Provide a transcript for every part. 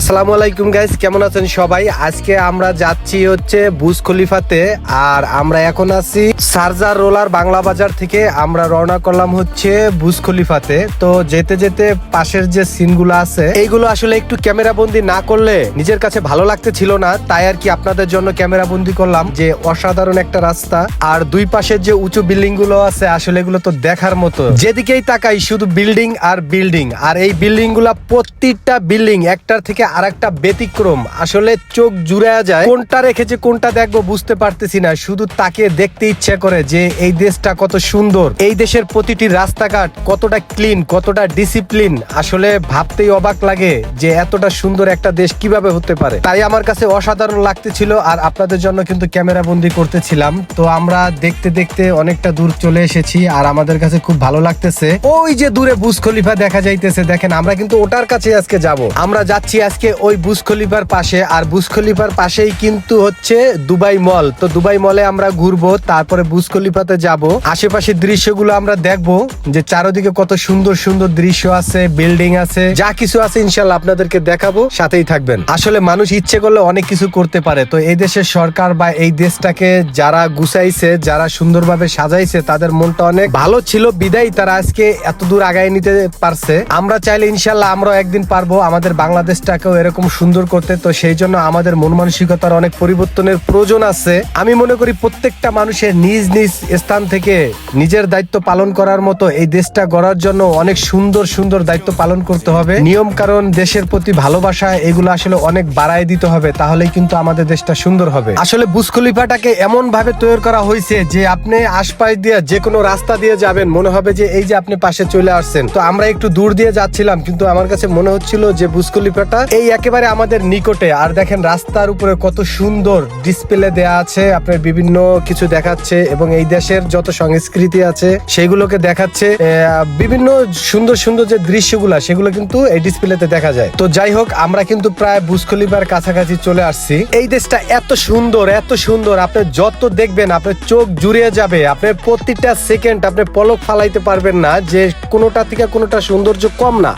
আসসালামু আলাইকুম গাইস কেমন আছেন সবাই? আজকে আমরা যাচ্ছি হচ্ছে বুজ খলিফাতে, আর আমরা এখন আছি সার্জার রোলার বাংলা বাজার থেকে আমরা রওনা করলাম হচ্ছে বুজ খলিফাতে। তো যেতে যেতে পাশের যে সিনগুলো আছে, এইগুলো আসলে একটু ক্যামেরা বন্দি না করলে নিজের কাছে ভালো লাগতে ছিল না। তাই আর কি আপনাদের জন্য ক্যামেরা বন্দি করলাম যে অসাধারণ একটা রাস্তা। আর দুই পাশের যে উঁচু বিল্ডিংগুলো আছে, আসলে এগুলো তো দেখার মতো। যেদিকেই তাকাই, শুধু বিল্ডিং আর বিল্ডিং। আর এই বিল্ডিংগুলা প্রত্যেকটা বিল্ডিং একটার থেকে আর একটা ব্যতিক্রম। আসলে চোখ জুড়ে যায়। কোনটা রেখেছে, কোনটা দেখব বুঝতে পারতেছি না। শুধু তাকে দেখতে ইচ্ছে করে যে এই দেশটা কত সুন্দর। এই দেশের প্রতিটি রাস্তাঘাট কতটা ক্লিন, কতটা ডিসিপ্লিন। আসলে ভাবতেই অবাক লাগে যে এতটা সুন্দর একটা দেশ কীভাবে হতে পারে। তাই আমার কাছে অসাধারণ লাগতেছিল আর আপনাদের জন্য কিন্তু ক্যামেরা বন্দি করতেছিলাম। তো আমরা দেখতে দেখতে অনেকটা দূর চলে এসেছি আর আমাদের কাছে খুব ভালো লাগতেছে। ওই যে দূরে বুজ খলিফা দেখা যাইতেছে। দেখেন, আমরা কিন্তু ওটার কাছে আজকে যাব। আমরা যাচ্ছি আজকে ওই বুজ খলিফার পাশে, আর বুজ খলিফার পাশেই কিন্তু হচ্ছে দুবাই মল। তো দুবাই মলে আমরা ঘুরবো, তারপরে বুজ খলিফাতে যাব। আশেপাশের দৃশ্যগুলো আমরা দেখব, যে চারদিকে কত সুন্দর সুন্দর দৃশ্য আছে, বিল্ডিং আছে, যা কিছু আছে ইনশাল্লাহ আপনাদেরকে দেখাবো, সাথেই থাকবেন। আসলে মানুষ ইচ্ছে করলে অনেক কিছু করতে পারে, তো এই দেশের সরকার বা এই দেশটাকে যারা গুছাইছে, যারা সুন্দরভাবে সাজাইছে, তাদের মনটা অনেক ভালো ছিল, বিদায় তারা আজকে এত দূর আগায় নিতে পারছে। আমরা চাইলে ইনশাল্লাহ আমরা একদিন পারব আমাদের বাংলাদেশটাকেও এরকম সুন্দর করতে, তো সেই জন্য আমাদের মন মানসিকতার অনেক পরিবর্তনের প্রয়োজন আছে। আমি মনে করি প্রত্যেকটা মানুষের নিজ নিজ স্থান থেকে নিজের দায়িত্ব পালন করার মতো এই দেশটা গড়ার জন্য অনেক সুন্দর সুন্দর দায়িত্ব পালন করতে হবে। নিয়ম কারণ দেশের প্রতি ভালোবাসা, এগুলো আসলে অনেক বাড়ায় দিতে হবে, তাহলেই কিন্তু আমাদের দেশটা সুন্দর হবে। আসলে বুজ খলিফাটাকে এমন ভাবে তৈরি করা হয়েছে যে আপনি আশপাশ দিয়ে যে কোনো রাস্তা দিয়ে যাবেন, মনে হবে যে এই যে আপনি পাশে চলে আসছেন। তো আমরা একটু দূর দিয়ে যাচ্ছিলাম, কিন্তু আমার কাছে মনে হচ্ছিল যে বুজ খলিফাটা এই একেবারে আমাদের নিকটে। আর দেখেন রাস্তার উপরে কত সুন্দর ডিসপ্লে দেয়া আছে, আপনার বিভিন্ন কিছু দেখাচ্ছে এবং এই দেশের যত সংস্কৃতি আছে সেগুলোকে দেখাচ্ছে। বিভিন্ন সুন্দর সুন্দর যে দৃশ্যগুলা, সেগুলো কিন্তু এই ডিসপ্লেতে দেখা যায়। তো যাই হোক, আমরা কিন্তু প্রায় বুজ খলিফার কাছাকাছি চলে আসছি। এই দেশটা এত সুন্দর এত সুন্দর, আপনি যত দেখবেন, আপনার চোখ জুড়িয়ে যাবে। আপনার প্রতিটা সেকেন্ড আপনি পলক ফালাইতে পারবেন না যে কোনোটা থেকে কোনোটা সৌন্দর্য কম না।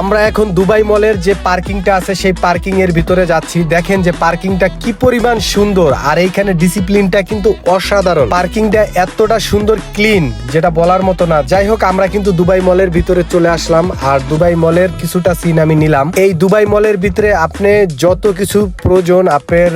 আমরা এখন দুবাই মলের যে পার্কিংটা আছে, সেই পার্কিং এর ভিতরে যাচ্ছি। দেখেন যে পার্কিংটা কি পরিমাণ সুন্দর। আর এইখানে ডিসিপ্লিনটা কিন্তু অসাধারণ। পার্কিংটা এতটা সুন্দর, ক্লিন, যেটা বলার মতো না। যাই হোক, আমরা কিন্তু দুবাই মলের ভিতরে চলে আসলাম। আর দুবাই মলের কিছুটা সিন আমি নিলাম। এই দুবাই মলের ভিতরে আপনি যত কিছু প্রয়োজন, আপনার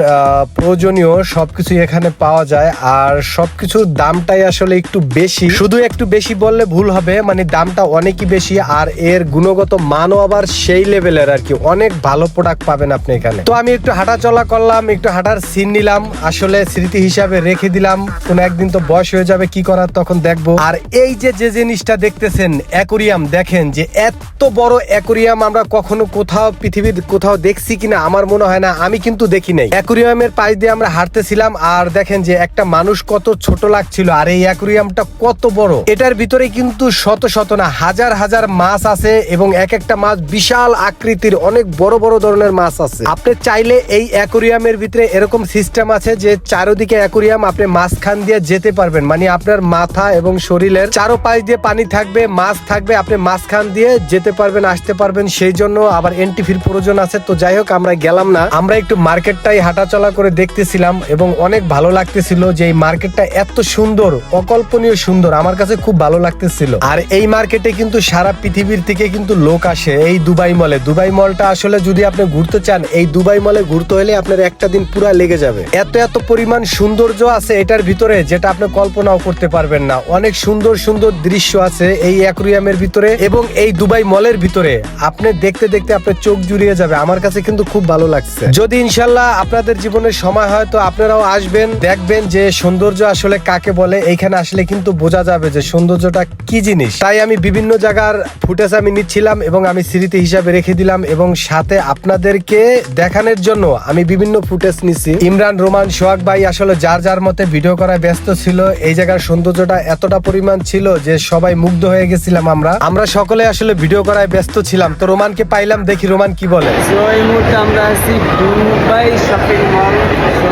প্রয়োজনীয় সবকিছু এখানে পাওয়া যায়। আর সবকিছুর দামটাই আসলে একটু বেশি। শুধু একটু বেশি বললে ভুল হবে মানে দামটা অনেকই বেশি। আর এর গুণগত মানও আবার সেই লেভেলের আর কি। অনেক ভালো প্রোডাক্ট পাবেন আপনি এখানে। তো আমি একটু হাঁটা চলা করলাম, একটু হাঁটার সিন নিলাম। আসলে স্মৃতি হিসাবে রেখে দিলাম। কোন একদিন তো বয়স হয়ে যাবে, কি করার তখন দেখব। আর এই যে যে জিনিসটা দেখতেছেন অ্যাকোরিয়াম দেখেন যে এত বড় অ্যাকোরিয়াম আমরা কখনো কোথাও পৃথিবীর কোথাও দেখছি কিনা, আমার মনে হয় না, আমি কিন্তু দেখি নাই। অ্যাকোরিয়ামের পাশ দিয়ে আমরা হাঁটতেছিলাম আর দেখেন যে একটা মানুষ কত ছোট লাগছিল আর এই অ্যাকোরিয়ামটা কত বড়। এটার ভিতরে কিন্তু শত শত না, হাজার হাজার মাছ আছে এবং এক একটা মাছ বিশাল আকৃতির, অনেক বড় বড় ধরনের মাছ আছে। আপনি চাইলে এই অ্যাকোরিয়ামের ভিতরে এরকম সিস্টেম আছে যে চারোদিকে অ্যাকোরিয়াম, আপনি মাঝখান দিয়ে যেতে পারবেন। মানে আপনার মাথা এবং শরীরের চারো পাশ দিয়ে পানি থাকবে, মাছ থাকবে, আপনি মাঝখান দিয়ে যেতে পারবেন, আসতে পারবেন। সেই জন্য আবার এন্ট্রি ফির প্রয়োজন আছে। তো যাই হোক, আমরা গেলাম না। আমরা একটু মার্কেটটাই হাঁটাচলা করে দেখতেছিলাম এবং অনেক ভালো লাগতেছিল যে এই মার্কেটটা এত সুন্দর, অকল্পনীয় সুন্দর। আমার কাছে খুব ভালো লাগতেছিল। আর এই মার্কেটে কিন্তু সারা পৃথিবীর থেকে কিন্তু লোক আসে। এই দুবাই মলে। দুবাই মলটা আসলে যদি আপনি ঘুরতে চান, এই দুবাই মলে ঘুরতে হলে আপনার একটা দিন পুরা লেগে যাবে। এত এত পরিমাণ সৌন্দর্য আছে এটার ভিতরে যেটা আপনি কল্পনাও করতে পারবেন না। অনেক সুন্দর সুন্দর দৃশ্য আছে এই অ্যাকুরিয়ামের ভিতরে এবং এই দুবাই মলের ভিতরে। আপনি দেখতে দেখতে আপনার চোখ জুড়িয়ে যাবে। আমার কাছে কিন্তু খুব ভালো লাগছে। যদি ইনশাল্লাহ আপনাদের জীবনের সময় হয়, তো আপনারাও আসবেন, দেখবেন যে সৌন্দর্য আসলে কাকে বলে, এইখানে আসলে কিন্তু বোঝা যাবে যে সৌন্দর্যটা কি জিনিস। তাই আমি বিভিন্ন জায়গার ফুটেজ আমি নিচ্ছিলাম এবং আমি স্মৃতি হিসাবে রেখে দিলাম এবং সাথে আপনাদেরকে দেখানোর জন্য আমি বিভিন্ন ফুটেজ নিছি। ইমরান রোমান সোহাগ ভাই আসলে যার যার মতে ভিডিও করায় ব্যস্ত ছিল এই জায়গার সৌন্দর্যটা এতটা পরিমাণ ছিল যে সবাই মুগ্ধ হয়ে গেছিলাম আমরা। আমরা সকলে আসলে ভিডিও করায় ব্যস্ত ছিলাম। তো রোমানকে পাইলাম দেখি রোমান কি বলে। তো এই মুহূর্তে আমরা আছি Dubai shopping mall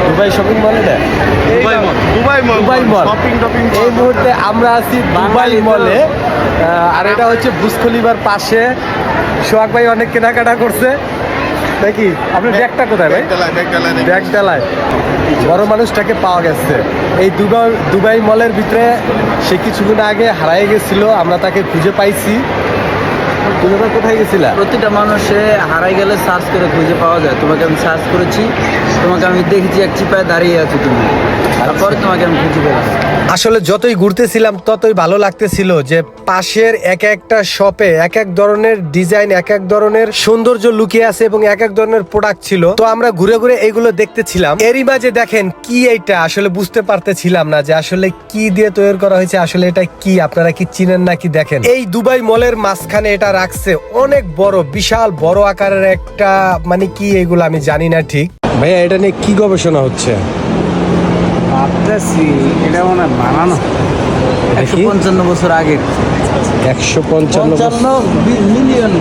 Dubai shopping মলে Dubai mall Dubai mall Dubai mall shopping topping এই মুহূর্তে আমরা আছি দুবাই মলে আর এটা হচ্ছে বুজ খলিফার পাশে। সোহাগ ভাই অনেক কেনাকাটা করছে। নাকি? আপনার ব্যাগটা কোথায় ভাই? ব্যাগ ডালায় বড় মানুষটাকে পাওয়া গেছে। এই দুবাই দুবাই মলের ভিতরে সে কিছুদিন আগে হারাই গেছিল আমরা তাকে খুঁজে পাইছি। তুমি কোথায় গেছিলা? প্রতিটা মানুষে হারাই গেলে সার্চ করে খুঁজে পাওয়া যায়। তোমাকে আমি সার্চ করেছি তোমাকে আমি দেখেছি এক চিপায় দাঁড়িয়ে আছো তুমি। তারপরে তোমাকে আমি খুঁজে পেলাম। আসলে যতই ঘুরতেছিলাম ততই ভালো লাগতেছিল যে পাশের এক একটা শপে এক এক ধরনের ডিজাইন এক এক ধরনের সৌন্দর্য লুকিয়ে আছে এবং এক এক ধরনের প্রোডাক্ট ছিল। তো আমরা ঘুরে ঘুরে এইগুলো দেখতেছিলাম। এরই মাঝে দেখেন কি এইটা? আসলে বুঝতে পারতেছিলাম না যে আসলে কি দিয়ে তৈরি করা হয়েছে আসলে এটা কি? আপনারা কি চিনেন নাকি দেখেন? এই দুবাই মলের মাঝখানে এটা রাখছে অনেক বড় বিশাল বড় আকারের একটা মানে কি এগুলো আমি জানি না ঠিক। ভাইয়া এটা নিয়ে কি গবেষণা হচ্ছে? ভাবতেছি এটা মনে হয় বানানো। একশো পঞ্চান্ন বছর আগে। একশো পঞ্চান্ন মিলিয়ন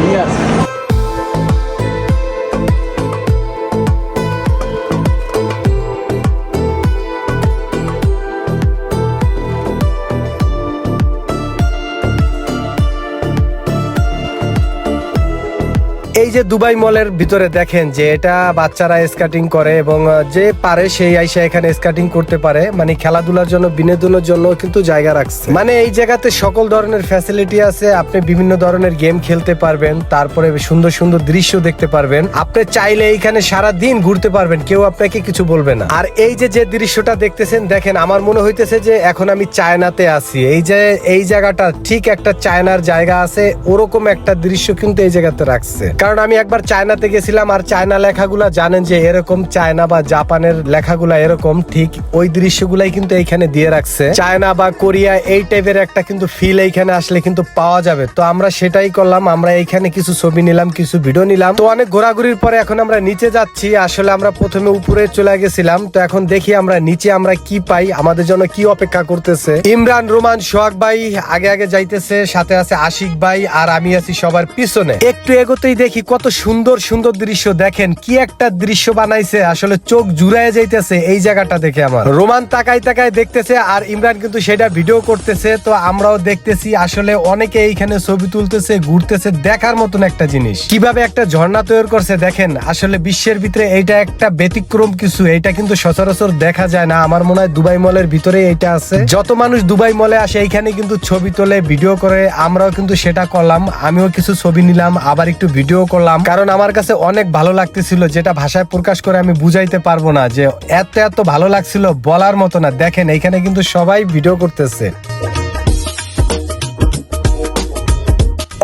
যে দুবাই মলের ভিতরে দেখেন যে এটা বাচ্চারা স্কেটিং করে এবং যে পারে সেই আইসা এখানে স্কেটিং করতে পারে। মানে খেলাধুলার জন্য, বিনোদনের জন্য কিন্তু জায়গা রাখছে। মানে এই জায়গাতে সকল ধরনের ফ্যাসিলিটি আছে, আপনি বিভিন্ন ধরনের গেম খেলতে পারবেন, তারপরে সুন্দর সুন্দর দৃশ্য দেখতে পারবেন। আপনি চাইলে এইখানে সারা দিন ঘুরতে পারবেন, কেউ আপনাকে কিছু বলবে না। আর এই যে যে দৃশ্যটা দেখতেছেন, দেখেন, আমার মনে হইতেছে যে এখন আমি চায়নাতে আছি। এই যে, এই জায়গাটা ঠিক একটা চায়নার জায়গা আছে, ওরকম একটা দৃশ্য কিন্তু এই জায়গাতে রাখছে। কারণ আমি একবার চায়নাতে গেছিলাম আর চায়না লেখাগুলা জানেন যে এরকম চায়না বা জাপানের লেখাগুলা এরকম, ঠিক ওই দৃশ্যগুলাই কিন্তু এইখানে দিয়ে রাখছে। চায়না বা কোরিয়া এই টাইপের একটা কিন্তু ফিল এইখানে আসলে কিন্তু পাওয়া যাবে। তো আমরা সেটাই করলাম, আমরা এইখানে কিছু ছবি নিলাম, কিছু ভিডিও নিলাম। তো অনেক ঘোরাঘুরির পরে এখন আমরা নিচে যাচ্ছি, আসলে আমরা প্রথমে উপরে চলে গেছিলাম। তো এখন দেখি আমরা নিচে আমরা কি পাই, আমাদের জন্য কি অপেক্ষা করতেছে। ইমরান, রোমান, সোহাগ ভাই আগে আগে যাইতেছে, সাথে আছে আশিক ভাই আর আমি আছি সবার পিছনে। একটু এগোতেই দেখি কত সুন্দর সুন্দর দৃশ্য। দেখেন কি একটা দৃশ্য বানাইছে, আসলে চোখ জুড়ায় যাইতেছে এই জায়গাটা দেখে আমার। রোমান তাকাই তাকাই দেখতেছে আর ইমরান কিন্তু সেটা ভিডিও করতেছে, তো আমরাও দেখতেছি, আসলে অনেকে এইখানে ছবি তুলতেছে, ঘুরতেছে, দেখার মতন একটা জিনিস। কীভাবে একটা ঝর্ণা তৈরি করছে, দেখেন, আসলে বিশ্বের ভিতরে এইটা একটা ব্যতিক্রম কিছু এটা কিন্তু সচরাচর দেখা যায় না। আমার মনে হয় দুবাই মলের ভিতরে এইটা আছে। যত মানুষ দুবাই মলে আসে, এইখানে কিন্তু ছবি তোলে ভিডিও করে, আমরাও কিন্তু সেটা করলাম, আমিও কিছু ছবি নিলাম, আবার একটু ভিডিও করলাম। কারণ আমার কাছে অনেক ভালো লাগতেছিল, যেটা ভাষায় প্রকাশ করে আমি বুঝাইতে পারব না, যে এত এত ভালো লাগছিল বলার মতো না। দেখেন এখানে কিন্তু সবাই ভিডিও করতেছে।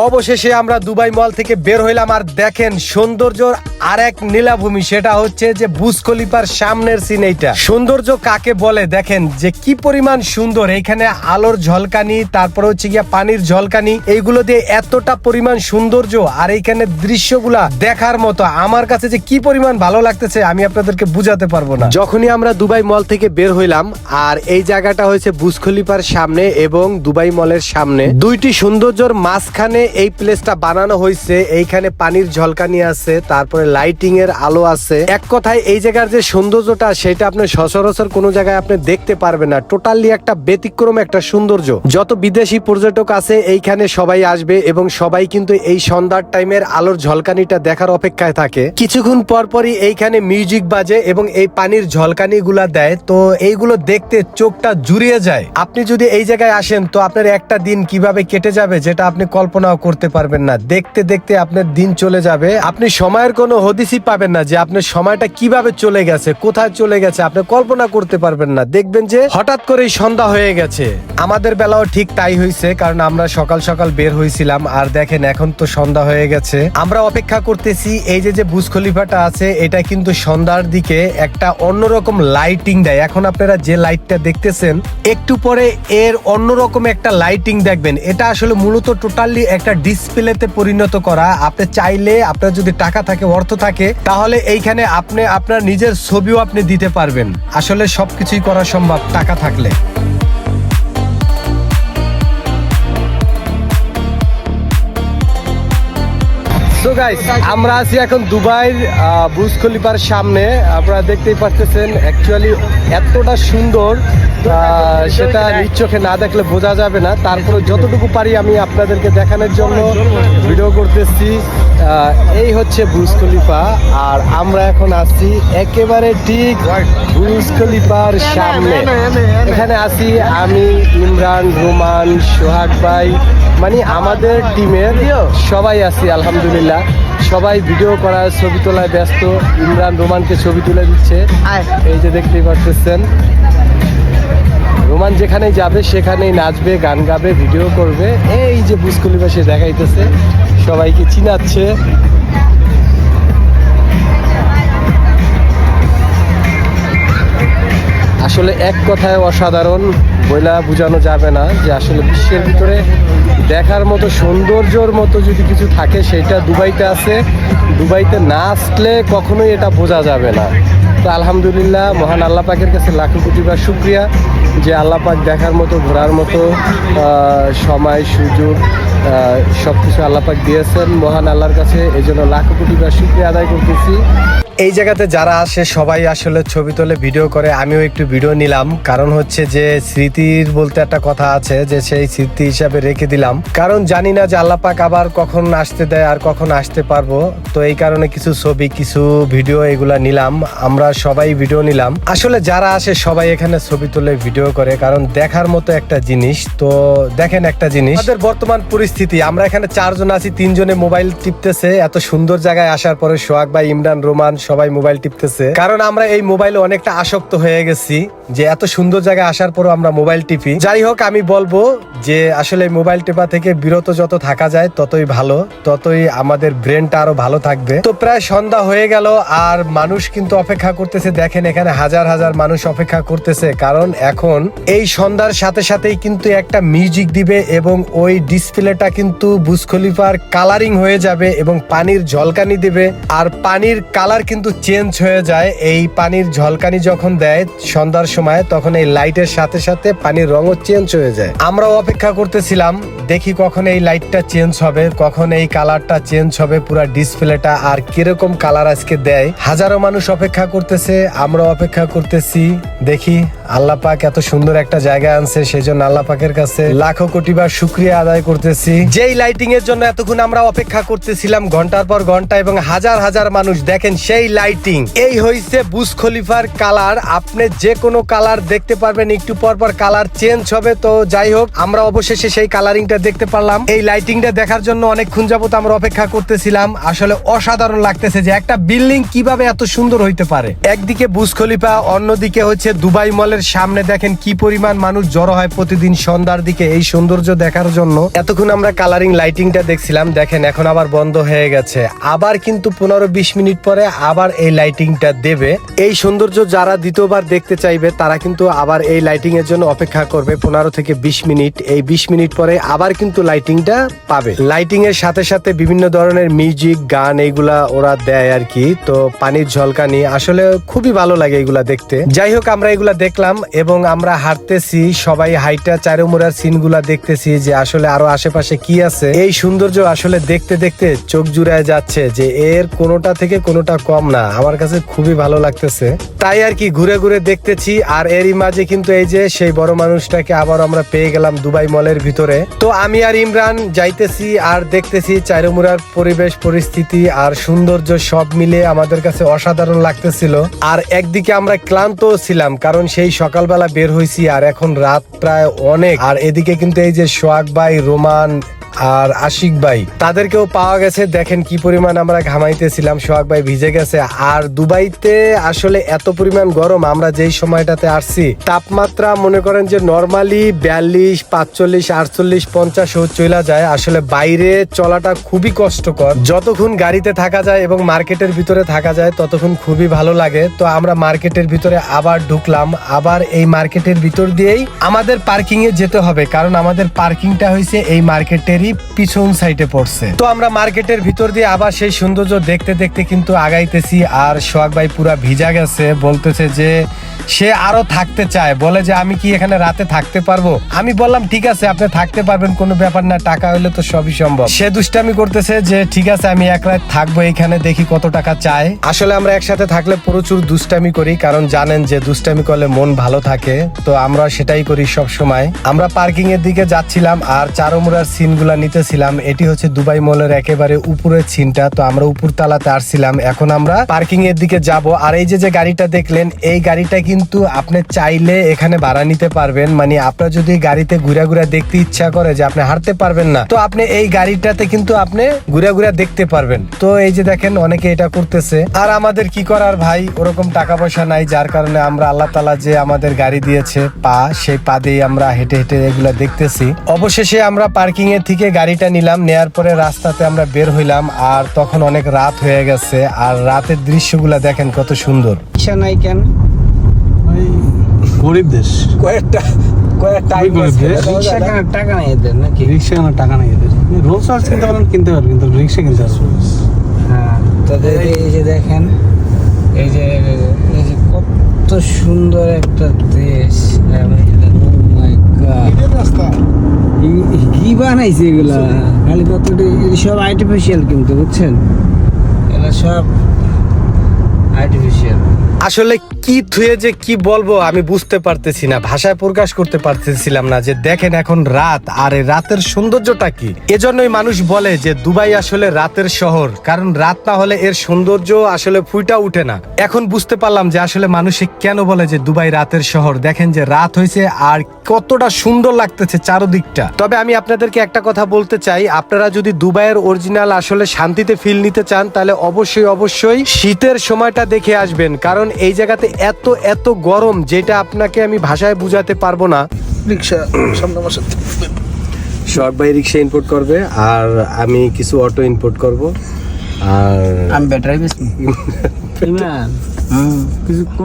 অবশেষে আমরা দুবাই মল থেকে বের হইলাম আর দেখেন সৌন্দর্যর আর এক নীলাভূমি, সেটা হচ্ছে যে বুজ খলিফার সামনের সিন এইটা। সৌন্দর্য কাকে বলে? দেখেন যে কি পরিমাণ সুন্দর। এইখানে আলোর ঝলকানি, তারপর হচ্ছে গিয়া পানির ঝলকানি, এইগুলো দিয়ে এতটা পরিমাণ সৌন্দর্য আর এইখানে দৃশ্যগুলা দেখার মতো। আমার কাছে যে কি পরিমাণ ভালো লাগতেছে, আমি আপনাদেরকে বুঝাতে পারব না। যখনই আমরা দুবাই মল থেকে বের হইলাম, আর এই জায়গাটা হয়েছে বুজ খলিফার সামনে এবং দুবাই মলের সামনে, দুইটি সৌন্দর্যর মাঝখানে এই প্লেসটা বানানো হয়েছে এইখানে পানির ঝলকানি আছে, তারপরে লাইটিং এর আলো আছে। এক কথায়, এই জায়গার যে সৌন্দর্যটা, সেটা আপনি সচরাচর কোনো জায়গায় আপনি দেখতে পারবেন না। টোটালি একটা ব্যতিক্রম, একটা সৌন্দর্য। যত বিদেশি পর্যটক আছে, এইখানে সবাই আসবে এবং সবাই কিন্তু এই সন্ধ্যার টাইমের আলোর ঝলকানিটা দেখার অপেক্ষায় থাকে। কিছুক্ষণ পর পরই এইখানে মিউজিক বাজে এবং এই পানির ঝলকানি গুলা দেয়। তো এইগুলো দেখতে চোখটা জুড়িয়ে যায়। আপনি যদি এই জায়গায় আসেন, তো আপনার একটা দিন কীভাবে কেটে যাবে, যেটা আপনি কল্পনাও করতে পারবেন না। দেখতে দেখতে আপনার দিন চলে যাবে। আপনি সময়ের কোনো হদিসই পাবেন না যে আপনার সময়টা কীভাবে চলে গেছে, কোথায় চলে গেছে। আপনি কল্পনা করতে পারবেন না। দেখবেন যে হঠাৎ করেই সন্ধ্যা হয়ে গেছে। আমাদের বেলাও ঠিক তাই হয়েছে কারণ আমরা সকাল সকাল বের হয়েছিলাম আর দেখেন, এখন তো সন্ধ্যা হয়ে গেছে। আমরা অপেক্ষা করতেছি, এই যে যে বুজ খলিফাটা আছে, এটা কিন্তু সন্ধ্যার দিকে একটা অন্যরকম লাইটিং দেয়। এখন আপনারা যে লাইটটা দেখতেছেন, একটু পরে এর অন্যরকম একটা লাইটিং দেখবেন। এটা আসলে মূলত টোটালি এক একটা ডিসপ্লেতে পরিণত করা। আপনি চাইলে, আপনার যদি টাকা থাকে, অর্থ থাকে, তাহলে এইখানে আপনি আপনার নিজের ছবিও আপনি দিতে পারবেন। আসলে সবকিছুই করা সম্ভব, টাকা থাকলে। সো গাইস আমরা আছি এখন দুবাইয়ের বুর্জ খলিফার সামনে। আপনারা দেখতেই পাচ্ছেন অ্যাকচুয়ালি এতটা সুন্দর সেটা নিজ না দেখলে বোঝা যাবে না। তারপরে যতটুকু পারি আমি আপনাদেরকে দেখানোর জন্য ভিডিও করতেছি। এই হচ্ছে বুর্জ খলিফা, আর আমরা এখন আছি একেবারে ঠিক বুর্জ খলিফার সামনে। এখানে আছি আমি, ইমরান, রোমান, সোহাগ ভাই মানে আমাদের টিমের সবাই আছি, আলহামদুলিল্লাহ। সবাই ভিডিও করার ছবি তোলায় ব্যস্ত। ইমরান রোমানকে ছবি তুলে দিচ্ছে। এই যে দেখতেই পারতেছেন রোমান যেখানে যাবে সেখানেই নাচবে গান গাবে ভিডিও করবে। এই যে বুসকুলিবাসে দেখাইতেছে সবাইকে চিনাচ্ছে। আসলে এক কথায় অসাধারণ বইলা বোঝানো যাবে না যে আসলে বিশ্বের ভিতরে দেখার মতো, সৌন্দর্যর মতো যদি কিছু থাকে, সেটা দুবাইতে আছে। দুবাইতে না আসলে কখনোই এটা বোঝা যাবে না। তো আলহামদুলিল্লাহ, মহান আল্লাহ পাকের কাছে লাখো কোটিবার শুক্রিয়া যে আল্লাহ পাক দেখার মতো, ঘোরার মতো সময়, সুযোগ সব কিছু আল্লাপাক দিয়েছেন। মহান আল্লাহর কাছে এই জন্য লাখো কোটিবার শুক্রিয়া আদায় করতেছি। এই জায়গাতে যারা আসে, সবাই আসলে ছবি তোলে, ভিডিও করে। আমিও একটু ভিডিও নিলাম। কারণ হচ্ছে যে, স্মৃতির বলতে একটা কথা আছে যে, সেই স্মৃতি হিসাবে রেখে দিলাম। কারণ জানি না যে আল্লাপাক আবার কখন আসতে দেয় আর কখন আসতে পারব। তো এই কারণে কিছু ছবি, কিছু ভিডিও এগুলা নিলাম। আমরা সবাই ভিডিও নিলাম। আসলে যারা আসে, সবাই এখানে ছবি তোলে, ভিডিও করে। কারণ দেখার মতো একটা জিনিস। তো দেখেন একটা জিনিস। আমাদের বর্তমান পরিস্থিতি, আমরা এখানে চারজন আছি, তিনজনে মোবাইল টিপতেছে। এত সুন্দর জায়গায় আসার পরে সোহাগ ভাই, ইমরান, রোমান সবাই মোবাইল টিপতেছে। কারণ আমরা এই মোবাইলে অনেকটা আসক্ত হয়ে গেছি, যে এত সুন্দর জায়গায় আসার পরও আমরা মোবাইল টিপি। যাই হোক, আমি বলব যে আসলে মোবাইল টেপা থেকে বিরত যত থাকা যায়, ততই ভালো, ততই আমাদের ব্রেনটা আরও ভালো থাকবে। তো প্রায় সন্ধ্যা হয়ে গেল, আর মানুষ কিন্তু অপেক্ষা করতেছে। দেখেন এখানে হাজার হাজার মানুষ অপেক্ষা করতেছে, কারণ এখন এই সন্ধ্যার সাথে সাথেই কিন্তু একটা মিউজিক দিবে এবং ওই ডিসপ্লেটা কিন্তু বুজ খলিফার কালারিং হয়ে যাবে এবং পানির ঝলকানি দিবে। আর পানির কালার কিন্তু চেঞ্জ হয়ে যায়। এই পানির ঝলকানি যখন দেয় সন্ধ্যার সময়, তখন এই লাইটের সাথে সাথে পানির রঙও চেঞ্জ হয়ে যায়। আমরাও অপেক্ষা করতেছিলাম, দেখি কখন এই লাইটটা চেঞ্জ হবে, কখন এই কালারটা চেঞ্জ হবে, পুরো ডিসপ্লেটা আর কীরকম কালার আজকে দেয়। হাজারো মানুষ অপেক্ষা করতেছে আমরা অপেক্ষা করতেছি, দেখি আল্লাহ পাক এত সুন্দর একটা জায়গা আনছে সেই জন্য আল্লাহ পাকের কাছে লাখো কোটি বার শুক্রিয়া আদায় করতেছি। যেই লাইটিং এর জন্য এতক্ষণ আমরা অপেক্ষা করতেছিলাম, ঘণ্টার পর ঘণ্টা এবং হাজার হাজার মানুষ, দেখেন সেই লাইটিং এই হইছে বুজ খলিফার কালার আপনি যে কোনো কালার দেখতে পারবেন, একটু পর পর কালার চেঞ্জ হবে। তো যাই হোক, আমরা অবশেষে সেই কালারিংটা দেখতে পারলাম। এই লাইটিংটা দেখার জন্য অনেকক্ষণ যাবত আমরা অপেক্ষা করতেছিলাম। আসলে অসাধারণ লাগতেছে যে একটা বিল্ডিং কীভাবে এত সুন্দর হইতে পারে। একদিকে বুজ খলিফা, অন্যদিকে হচ্ছে দুবাই মলের সামনে দেখেন কি পরিমাণ মানুষ জড়ো হয় প্রতিদিন সন্ধ্যার দিকে এই সৌন্দর্য দেখার জন্য। এতক্ষণ আমরা কালারিং লাইটিংটা দেখছিলাম। দেখেন, এখন আবার বন্ধ হয়ে গেছে। আবার কিন্তু পনেরো বিশ মিনিট পরে আবার এই লাইটিংটা দেবে। এই সৌন্দর্য যারা দ্বিতীয়বার দেখতে চাইবে, তারা কিন্তু আবার এই লাইটিং এর জন্য অপেক্ষা করবে পনেরো থেকে বিশ মিনিট। এই বিশ মিনিট পরে আবার কিন্তু লাইটিংটা পাবে। লাইটিং এর সাথে সাথে বিভিন্ন ধরনের মিউজিক গান এইগুলা ওরা দেয় আর কি। তো পানির ঝলকানি আসলে খুবই ভালো লাগে এগুলা দেখতে। যাই হোক, আমরা এগুলা দেখলাম এবং আমরা হাঁটতেছি। সবাই হাইটা চারুমুরার সিনগুলা দেখতেছি যে আসলে আরও আশেপাশে কি আছে। এই সৌন্দর্য আসলে দেখতে দেখতে চোখ জুড়ায় যাচ্ছে যে এর কোনোটা থেকে কোনোটা কম না, আমার কাছে খুবই ভালো লাগতেছে। তাই আর কি ঘুরে ঘুরে দেখতেছি, আর এরই মাঝে কিন্তু এই যে সেই বড় মানুষটাকে আবার আমরা পেয়ে গেলাম দুবাই মলের ভিতরে। তো আমি আর ইমরান যাইতেছি আর দেখতেছি চারুমুরার পরিবেশ, পরিস্থিতি আর সৌন্দর্য সব মিলে আমাদের কাছে অসাধারণ লাগতেছিল। আর একদিকে আমরা ক্লান্ত ছিলাম, কারণ সেই সকালবেলা বের হয়েছি আর এখন রাত প্রায় অনেক। আর এদিকে কিন্তু এই যে সোহাগ ভাই, রোমান আর আশিক ভাই, তাদেরকেও পাওয়া গেছে। দেখেন কি পরিমাণ আমরা ঘামাইতেছিলাম। সোহাগ ভাই ভিজে গেছে। আর দুবাইতে আসলে এত পরিমাণ গরম, আমরা যেই সময়টাতে আসছি, তাপমাত্রা মনে করেন যে নর্মালি বিয়াল্লিশ, পাঁচচল্লিশ, আটচল্লিশ, পঞ্চাশ চলে যায়। আসলে বাইরে চলাটা খুবই কষ্টকর। যতক্ষণ গাড়িতে থাকা যায় এবং মার্কেটের ভিতরে থাকা যায়, ততক্ষণ খুবই ভালো লাগে। তো আমরা মার্কেটের ভিতরে আবার ঢুকলাম। আবার এই মার্কেটের ভিতর দিয়েই আমাদের পার্কিং এ যেতে হবে। কারণ আমাদের পার্কিংটা হয়েছে এই মার্কেটেরই গাড়ি পিছন সাইডে পড়ছে। তো আমরা মার্কেটের ভিতর দিয়ে আবার সেই সৌন্দর্য দেখতে দেখতে কিন্তু আগাইতেছি, আর সোহাগ ভাই পুরা ভিজা গেছে, বলতেছে যে সে আরও থাকতে চায়। বলে যে, আমি কি এখানে রাতে থাকতে পারব? আমি বললাম, ঠিক আছে, আপনি থাকতে পারবেন, কোনো ব্যাপার না, টাকা হইলে তো সবই সম্ভব। সে দুষ্টামি করতেছে যে, ঠিক আছে, আমি এক রাত থাকব এখানে, দেখি কত টাকা চায়। আসলে আমরা একসাথে থাকলে প্রচুর দুষ্টামি করি, কারণ জানেন যে, দুষ্টামি করলে মন ভালো থাকে। তো আমরা সেটাই করি সব সময় আমরা পার্কিং এর দিকে যাচ্ছিলাম, আর চারমুড়ার সিন গুলা নিতেছিলাম, এটি হচ্ছে দুবাই মলের একেবারে উপরের সিনটা তো আমরা উপর তালাতে আসছিলাম। এখন আমরা পার্কিং এর দিকে যাব। আর এই যে যে গাড়িটা দেখলেন, এই গাড়িটা কিন্তু আপনি চাইলে এখানে ভাড়া নিতে পারবেন। মানে আপনার যদি গাড়িতে ঘুরা ঘুরা দেখতে ইচ্ছা করে যে আপনি হাঁটতে পারবেন না, তো আপনি এই গাড়িটাতে কিন্তু আপনি ঘুরা ঘুরা দেখতে পারবেন। তো এই যে দেখেন, অনেকে এটা করতেছে। আর আমাদের কি করার ভাই? ওরকম টাকা পয়সা নাই, যার কারণে আমরা আল্লাহ তালা যে আমাদের গাড়ি দিয়েছে, পা, সেই পা দিয়ে আমরা হেঁটে হেঁটে এগুলা দেখতেছি। অবশেষে আমরা পার্কিং এর থেকে গাড়িটা নিলাম নেয়ার পরে রাস্তাতে আমরা বের হইলাম আর তখন অনেক রাত হয়ে গেছে আর রাতের দৃশ্যগুলা দেখেন কত সুন্দর। রিক্সা নাই কেন? গরিব দেশ। কয়েকটা কয়েকটা রিক্সা টাকা নেই এদের নাকি? রিক্সা কেনার টাকা নেই এদের? রোলস রয়েস কিনতে পারেন কিনতে রিক্সা কিনতে পারবেন হ্যাঁ তাদের এই যে দেখেন এই যে কত সুন্দর একটা দেশ। বানাইছে এগুলা। খালি কত সব আর্টিফিশিয়াল কিন্তু বুঝছেন? এগুলা সব আর্টিফিশিয়াল আসলে কি থুয়ে যে কি বলব আমি বুঝতে পারতেছি না, ভাষায় প্রকাশ করতে পারতেছিলাম না যে দেখেন এখন রাত, আর রাতের সৌন্দর্যটা কি? এজন্যই মানুষ বলে যে দুবাই আসলে রাতের শহর, কারণ রাত না হলে এর সৌন্দর্য আসলে ফুইটা উঠে না। এখন বুঝতে পারলাম যে আসলে মানুষে কেন বলে যে দুবাই রাতের শহর, দেখেন যে রাত হয়েছে আর কতটা সুন্দর লাগতেছে চারোদিকটা। তবে আমি আপনাদেরকে একটা কথা বলতে চাই, আপনারা যদি দুবাইয়ের অরিজিনাল আসলে শান্তিতে ফিল নিতে চান, তাহলে অবশ্যই অবশ্যই শীতের সময়টা দেখে আসবেন, কারণ এই জায়গাতে এত এত গরম যেটা আপনাকে আমি ভাষায় বুঝাতে পারবো না রিক্সা সামনে আমার সাথে শর্ট বাই রিক্সা ইম্পোর্ট করবে আর আমি কিছু অটো ইম্পোর্ট করব আর আমি ব্যাটারি বেশি ইমরান হুম কিছু ক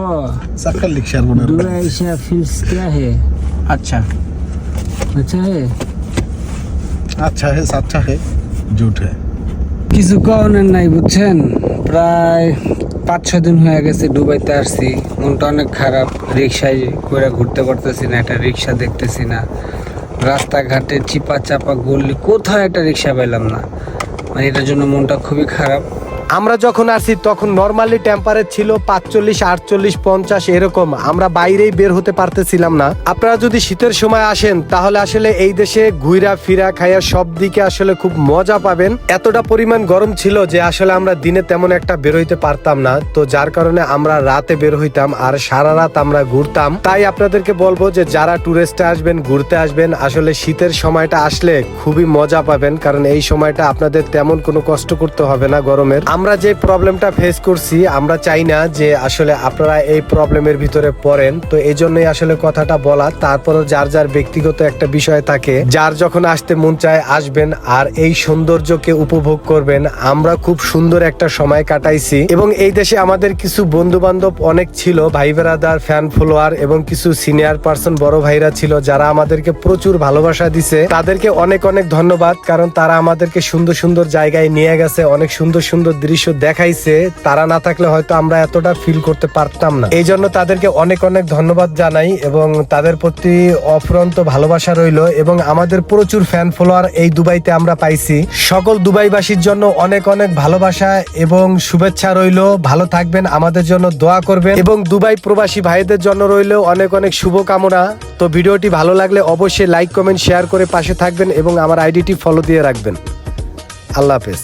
চাকার রিক্সার মনে হয় दुबई ऐसा फील्स क्या है अच्छा अच्छा है अच्छा है सच्चा है झूठ है কিছু কারণের নাই, বুঝছেন? প্রায় পাঁচ ছ দিন হয়ে গেছে ডুবাইতে আসছি। মনটা অনেক খারাপ, রিক্সায় করে ঘুরতে পারতেছি না, একটা রিক্সা দেখতেছি না। রাস্তাঘাটে চিপা চাপা গলি, কোথাও একটা রিক্সা পেলাম না। মানে এটার জন্য মনটা খুবই খারাপ। আমরা যখন আসি, তখন নর্মালি টেম্পারেচার ছিল পাঁচচল্লিশ, আটচল্লিশ, পঞ্চাশ এরকম। আমরা বাইরেই বের হতে পারতেছিলাম না। আপনারা যদি শীতের সময় আসেন, তাহলে আসলে এই দেশে ঘুরা ফিরা, খাইয়া সব দিকে আসলে খুব মজা পাবেন। এতটা পরিমাণ গরম ছিল যে আসলে আমরা দিনে তেমন একটা বের হইতে পারতাম না। তো যার কারণে আমরা রাতে বের হইতাম আর সারা রাত আমরা ঘুরতাম। তাই আপনাদেরকে বলব যে যারা টুরিস্টে আসবেন, ঘুরতে আসবেন, আসলে শীতের সময়টা আসলে খুবই মজা পাবেন। কারণ এই সময়টা আপনাদের তেমন কোনো কষ্ট করতে হবে না গরমের। আমরা যে প্রবলেমটা ফেস করছি, আমরা চাই না যে আসলে আপনারা এই প্রবলেমের ভিতরে পড়েন। তো এই জন্যই আসলে কথাটা বলা, তারপরও যার যার ব্যক্তিগত একটা বিষয় থাকে, যার যখন আসতে মন চায় আসবেন আর এই সৌন্দর্যকে উপভোগ করবেন। আমরা খুব সুন্দর একটা সময় কাটাইছি এবং এই দেশে আমাদের কিছু বন্ধু বান্ধব অনেক ছিল, ভাই বেড়াদার ফ্যান ফলোয়ার এবং কিছু সিনিয়র পার্সন বড় ভাইরা ছিল যারা আমাদেরকে প্রচুর ভালোবাসা দিছে। তাদেরকে অনেক অনেক ধন্যবাদ, কারণ তারা আমাদেরকে সুন্দর সুন্দর জায়গায় নিয়ে গেছে, অনেক সুন্দর সুন্দর দৃশ্য দেখাইছে, তারা না থাকলে হয়তো আমরা এতটা ফিল করতে পারতাম না। এই জন্য তাদেরকে অনেক অনেক ধন্যবাদ জানাই এবং তাদের প্রতি অফুরন্ত ভালোবাসা রইল এবং আমাদের প্রচুর ফ্যান ফলোয়ার এই দুবাইতে আমরা পাইছি। সকল দুবাইবাসীর জন্য অনেক অনেক ভালোবাসা এবং শুভেচ্ছা রইল। ভালো থাকবেন, আমাদের জন্য দোয়া করবেন এবং দুবাই প্রবাসী ভাইদের জন্য রইল অনেক অনেক শুভকামনা। তো ভিডিওটি ভালো লাগলে অবশ্যই লাইক কমেন্ট শেয়ার করে পাশে থাকবেন এবং আমার আইডিটি ফলো দিয়ে রাখবেন। আল্লাহ হাফেজ।